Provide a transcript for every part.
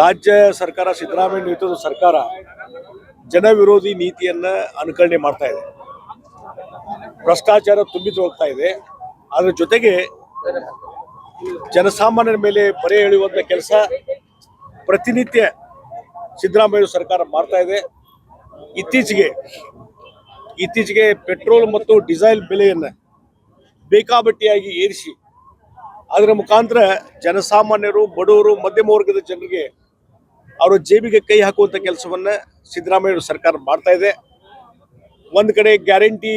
ರಾಜ್ಯ ಸರ್ಕಾರ, ಸಿದ್ದರಾಮಯ್ಯ ನೇತೃತ್ವದ ಸರ್ಕಾರ ಜನವಿರೋಧಿ ನೀತಿಯನ್ನ ಅನುಕರಣೆ ಮಾಡ್ತಾ ಇದೆ. ಭ್ರಷ್ಟಾಚಾರ ತುಂಬಿ ಹೋಗ್ತಾ ಇದೆ. ಅದರ ಜೊತೆಗೆ ಜನಸಾಮಾನ್ಯರ ಮೇಲೆ ಬರೆ ಎಳೆಯುವಂಥ ಕೆಲಸ ಪ್ರತಿನಿತ್ಯ ಸಿದ್ದರಾಮಯ್ಯ ಸರ್ಕಾರ ಮಾಡ್ತಾ ಇದೆ. ಇತ್ತೀಚೆಗೆ ಇತ್ತೀಚೆಗೆ ಪೆಟ್ರೋಲ್ ಮತ್ತು ಡೀಸೆಲ್ ಬೆಲೆಯನ್ನು ಬೇಕಾಬಟ್ಟಿಯಾಗಿ ಏರಿಸಿ, ಅದರ ಮುಖಾಂತರ ಜನಸಾಮಾನ್ಯರು, ಬಡವರು ಮಧ್ಯಮ ವರ್ಗದ ಜನರಿಗೆ ಅವರ ಜೇಬಿಗೆ ಕೈ ಹಾಕುವಂಥ ಕೆಲಸವನ್ನ ಸಿದ್ದರಾಮಯ್ಯ ಸರ್ಕಾರ ಮಾಡ್ತಾ ಇದೆ. ಒಂದು ಕಡೆ ಗ್ಯಾರಂಟಿ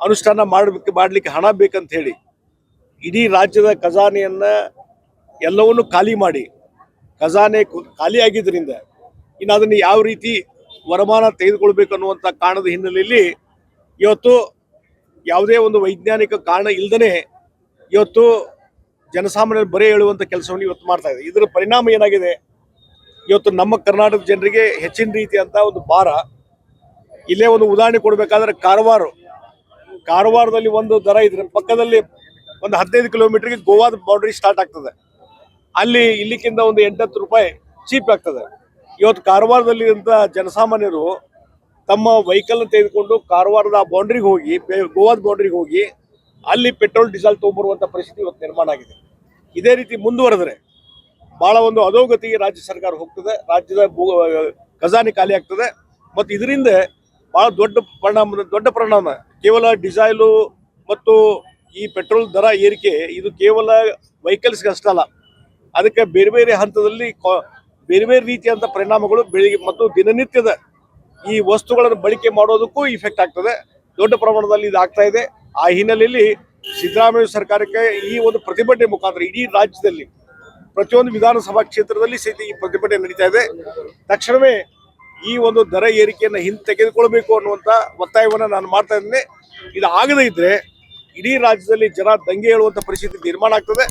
ಅನುಷ್ಠಾನ ಮಾಡಬೇಕು ಮಾಡಲಿಕ್ಕೆ ಹಣ ಬೇಕಂತ ಹೇಳಿ ಇಡೀ ರಾಜ್ಯದ ಖಜಾನೆಯನ್ನು ಎಲ್ಲವನ್ನು ಖಾಲಿ ಮಾಡಿ ಖಜಾನೆ ಖಾಲಿ ಆಗಿದ್ದರಿಂದ ಇನ್ನು ಅದನ್ನು ಯಾವ ರೀತಿ ವರಮಾನ ತೆಗೆದುಕೊಳ್ಬೇಕು ಅನ್ನುವಂಥ ಕಾರಣದ ಹಿನ್ನೆಲೆಯಲ್ಲಿ ಇವತ್ತು ಯಾವುದೇ ಒಂದು ವೈಜ್ಞಾನಿಕ ಕಾರಣ ಇಲ್ಲದೇ ಇವತ್ತು ಜನಸಾಮಾನ್ಯರು ಬರೆ ಹೇಳುವಂಥ ಕೆಲಸವನ್ನು ಇವತ್ತು ಮಾಡ್ತಾ ಇದೆ ಇದರ ಪರಿಣಾಮ ಏನಾಗಿದೆ? ಇವತ್ತು ನಮ್ಮ ಕರ್ನಾಟಕದ ಜನರಿಗೆ ಹೆಚ್ಚಿನ ರೀತಿಯಂತ ಒಂದು ಭಾರ. ಇಲ್ಲೇ ಒಂದು ಉದಾಹರಣೆ ಕೊಡಬೇಕಾದ್ರೆ ಕಾರವಾರ. ಕಾರವಾರದಲ್ಲಿ ಒಂದು ದರ ಇದ್ರೆ ಪಕ್ಕದಲ್ಲಿ ಒಂದು ಹದಿನೈದು ಕಿಲೋಮೀಟರ್ಗೆ ಗೋವಾದ ಬೌಂಡ್ರಿ ಸ್ಟಾರ್ಟ್ ಆಗ್ತದೆ. ಅಲ್ಲಿ ಇಲ್ಲಿಕ್ಕಿಂತ ಒಂದು ಎಂಟತ್ತು ರೂಪಾಯಿ ಚೀಪ್ ಆಗ್ತದೆ. ಇವತ್ತು ಕಾರವಾರದಲ್ಲಿ ಜನಸಾಮಾನ್ಯರು ತಮ್ಮ ವೆಹಿಕಲ್ ತೆಗೆದುಕೊಂಡು ಕಾರವಾರದ ಬೌಂಡ್ರಿಗೆ ಹೋಗಿ ಗೋವಾದ ಬೌಂಡ್ರಿಗೆ ಹೋಗಿ ಅಲ್ಲಿ ಪೆಟ್ರೋಲ್ ಡೀಸೆಲ್ ತೊಗೊಂಬರುವಂತ ಪರಿಸ್ಥಿತಿ ಇವತ್ತು ನಿರ್ಮಾಣ ಆಗಿದೆ. ಇದೇ ರೀತಿ ಮುಂದುವರೆದ್ರೆ ಬಹಳ ಒಂದು ಅಧೋಗತಿಗೆ ರಾಜ್ಯ ಸರ್ಕಾರ ಹೋಗ್ತದೆ. ರಾಜ್ಯದ ಭೂ- ಖಜಾನೆ ಖಾಲಿ ಆಗ್ತದೆ. ಮತ್ತು ಇದರಿಂದ ಬಹಳ ದೊಡ್ಡ ಪರಿಣಾಮ ದೊಡ್ಡ ಪರಿಣಾಮ. ಕೇವಲ ಡಿಸೈಲು ಮತ್ತು ಈ ಪೆಟ್ರೋಲ್ ದರ ಏರಿಕೆ ಇದು ಕೇವಲ ವೆಹಿಕಲ್ಸ್ಗೆ ಅಷ್ಟಲ್ಲ ಅದಕ್ಕೆ ಬೇರೆ ಬೇರೆ ಹಂತದಲ್ಲಿ ಬೇರೆ ಬೇರೆ ರೀತಿಯಾದಂಥ ಪರಿಣಾಮಗಳು ಬೆಳಿಗ್ಗೆ ಮತ್ತು ದಿನನಿತ್ಯದ ಈ ವಸ್ತುಗಳನ್ನು ಬಳಕೆ ಮಾಡೋದಕ್ಕೂ ಇಫೆಕ್ಟ್ ಆಗ್ತದೆ. ದೊಡ್ಡ ಪ್ರಮಾಣದಲ್ಲಿ ಇದು ಆಗ್ತಾ ಇದೆ. ಆ ಹಿನ್ನೆಲೆಯಲ್ಲಿ ಸಿದ್ದರಾಮಯ್ಯ ಸರ್ಕಾರಕ್ಕೆ ಈ ಒಂದು ಪ್ರತಿಭಟನೆ ಮುಖಾಂತರ ಇಡೀ ರಾಜ್ಯದಲ್ಲಿ ಪ್ರತಿಯೊಂದು ವಿಧಾನಸಭಾ ಕ್ಷೇತ್ರದಲ್ಲಿ ಸಹಿತ ಈ ಪ್ರತಿಭಟನೆ ನಡೀತಾ ಇದೆ. ತಕ್ಷಣವೇ ಈ ಒಂದು ದರ ಏರಿಕೆಯನ್ನು ಹಿಂತೆಗೆದುಕೊಳ್ಬೇಕು ಅನ್ನುವಂಥ ಒತ್ತಾಯವನ್ನು ನಾನು ಮಾಡ್ತಾ ಇದ್ದೇನೆ. ಇದು ಆಗದೇ ಇದ್ದರೆ ಇಡೀ ರಾಜ್ಯದಲ್ಲಿ ಜನ ದಂಗೆ ಹೇಳುವಂಥ ಪರಿಸ್ಥಿತಿ ನಿರ್ಮಾಣ ಆಗ್ತದೆ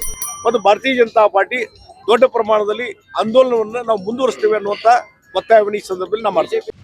ಮತ್ತು ಭಾರತೀಯ ಜನತಾ ಪಾರ್ಟಿ ದೊಡ್ಡ ಪ್ರಮಾಣದಲ್ಲಿ ಆಂದೋಲನವನ್ನು ನಾವು ಮುಂದುವರಿಸ್ತೇವೆ ಅನ್ನುವಂಥ ಒತ್ತಾಯವನ್ನು ಈ ಸಂದರ್ಭದಲ್ಲಿ ನಾವು ಮಾಡ್ತೇವೆ